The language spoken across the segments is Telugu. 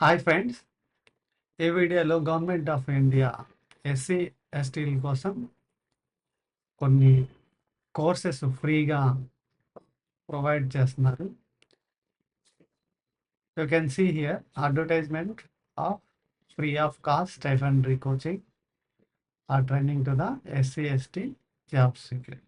హాయ్ ఫ్రెండ్స్ ఈ వీడియోలో గవర్నమెంట్ ఆఫ్ ఇండియా ఎస్సీ ఎస్టీల కోసం కొన్ని కోర్సెస్ ఫ్రీగా ప్రొవైడ్ చేస్తున్నారు. You can see here advertisement of free of cost stipendiary coaching or training to the SC ST job seeker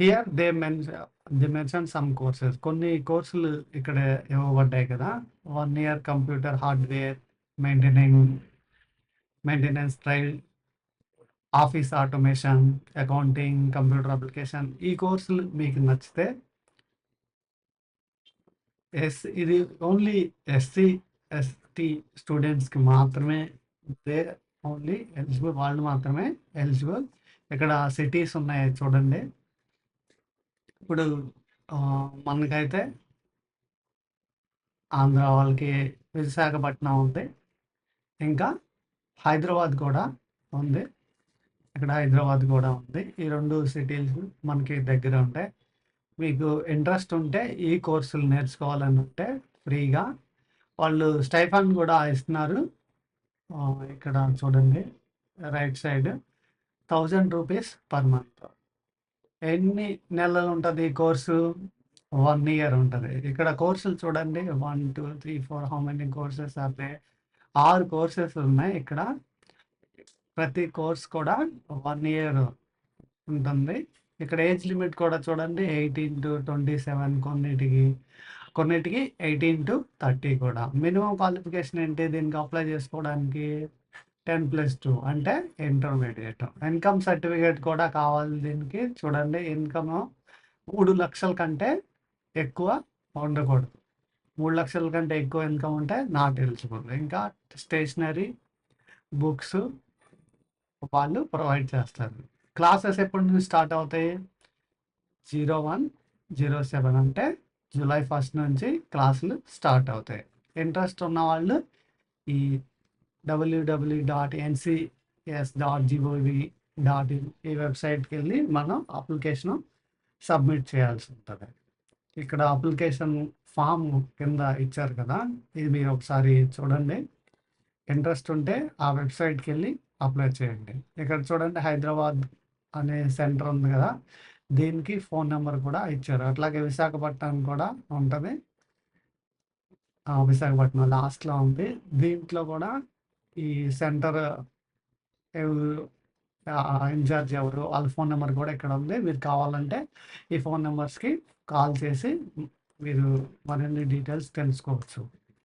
here they mention they mention some courses కొన్ని కోర్సులు ఇక్కడ ఇవ్వబడ్డాయి కదా. One year computer hardware maintaining maintenance trail office automation accounting computer application ఈ కోర్సులు మీకు నచ్చితే ఎస్ ఇది ఓన్లీ ఎస్సీ ఎస్టీ స్టూడెంట్స్కి మాత్రమే దే ఓన్లీ ఎలిజిబుల్ వాళ్ళు మాత్రమే ఎలిజిబుల్ ఇక్కడ సిటీస్ ఉన్నాయి చూడండి. ఇప్పుడు మనకైతే ఆంధ్ర వాళ్ళకి విశాఖపట్నం ఉంది. ఇంకా హైదరాబాద్ కూడా ఉంది. ఇక్కడ హైదరాబాద్ కూడా ఉంది. ఈ రెండు సిటీస్ మనకి దగ్గర ఉంటాయి మీకు ఇంట్రెస్ట్ ఉంటే ఈ కోర్సులు నేర్చుకోవాలని ఉంటే ఫ్రీగా. వాళ్ళు స్టైఫండ్ కూడా ఇస్తున్నారు. ఇక్కడ చూడండి right side. Thousand rupees per month. ఎన్ని నెలలు ఉంటుంది ఈ కోర్సు? వన్ ఇయర్ ఉంటుంది. ఇక్కడ కోర్సులు చూడండి. One two three four how many courses are ఆరు కోర్సెస్ ఉన్నాయి ఇక్కడ. ప్రతి కోర్స్ కూడా వన్ ఇయర్ ఉంటుంది. ఇక్కడ ఏజ్ లిమిట్ కూడా చూడండి. ఎయిటీన్ టు ట్వంటీ సెవెన్ కొన్నిటికి కొన్నిటికి ఎయిటీన్ టు థర్టీ కూడా. మినిమం క్వాలిఫికేషన్ ఏంటి? దీనికి అప్లై చేసుకోవడానికి? టెన్ ప్లస్ టూ అంటే ఇంటర్మీడియట్. ఇన్కమ్ సర్టిఫికేట్ కూడా కావాలి దీనికి. చూడండి ఇన్కమ్ మూడు లక్షల కంటే ఎక్కువ ఉండకూడదు. మూడు లక్షల కంటే ఎక్కువ ఇన్కమ్ ఉంటే నాట్ ఎలిజిబుల్ ఇంకా స్టేషనరీ బుక్స్ వాళ్ళు ప్రొవైడ్ చేస్తారు. క్లాసెస్ ఎప్పటి నుంచి స్టార్ట్ అవుతాయి? జీరో వన్ జీరో సెవెన్ అంటే జూలై ఫస్ట్ నుంచి క్లాసులు స్టార్ట్ అవుతాయి. ఇంట్రెస్ట్ ఉన్న వాళ్ళు ఈ WW dot NCS dot GOV dot in ఈ వెబ్సైట్కి వెళ్ళి మనం అప్లికేషన్ సబ్మిట్ చేయాల్సి ఉంటుంది. ఇక్కడ అప్లికేషన్ ఫామ్ కింద ఇచ్చారు కదా ఇది మీరు ఒకసారి చూడండి. ఇంట్రెస్ట్ ఉంటే ఆ వెబ్సైట్కి వెళ్ళి అప్లై చేయండి. ఇక్కడ చూడండి హైదరాబాద్ అనే సెంటర్ ఉంది కదా దీనికి ఫోన్ నెంబర్ కూడా ఇచ్చారు. అట్లాగే విశాఖపట్నం కూడా ఉంటుంది. విశాఖపట్నం లాస్ట్లో ఉంది. దీంట్లో కూడా ఈ సెంటర్ ఇన్ఛార్జ్ ఎవరు వాళ్ళ ఫోన్ నెంబర్ కూడా ఇక్కడ ఉంది. మీరు కావాలంటే ఈ ఫోన్ నెంబర్స్కి కాల్ చేసి మీరు మరిన్ని డీటెయిల్స్ తెలుసుకోవచ్చు.